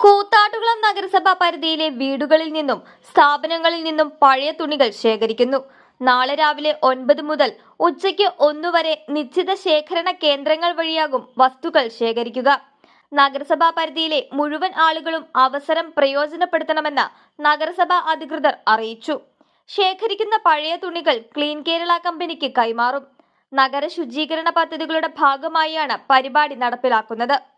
കൂത്താട്ടുകുളം നഗരസഭാ പരിധിയിലെ വീടുകളിൽ നിന്നും സ്ഥാപനങ്ങളിൽ നിന്നും പഴയ തുണികൾ ശേഖരിക്കുന്നു. നാളെ രാവിലെ ഒൻപത് മുതൽ ഉച്ചയ്ക്ക് ഒന്നു വരെ നിശ്ചിത ശേഖരണ കേന്ദ്രങ്ങൾ വഴിയാകും വസ്തുക്കൾ ശേഖരിക്കുക. നഗരസഭാ പരിധിയിലെ മുഴുവൻ ആളുകളും അവസരം പ്രയോജനപ്പെടുത്തണമെന്ന് നഗരസഭാ അധികൃതർ അറിയിച്ചു. ശേഖരിക്കുന്ന പഴയ തുണികൾ ക്ലീൻ കേരള കമ്പനിക്ക് കൈമാറും. നഗര ശുചീകരണ പദ്ധതികളുടെ ഭാഗമായാണ് പരിപാടി നടപ്പിലാക്കുന്നത്.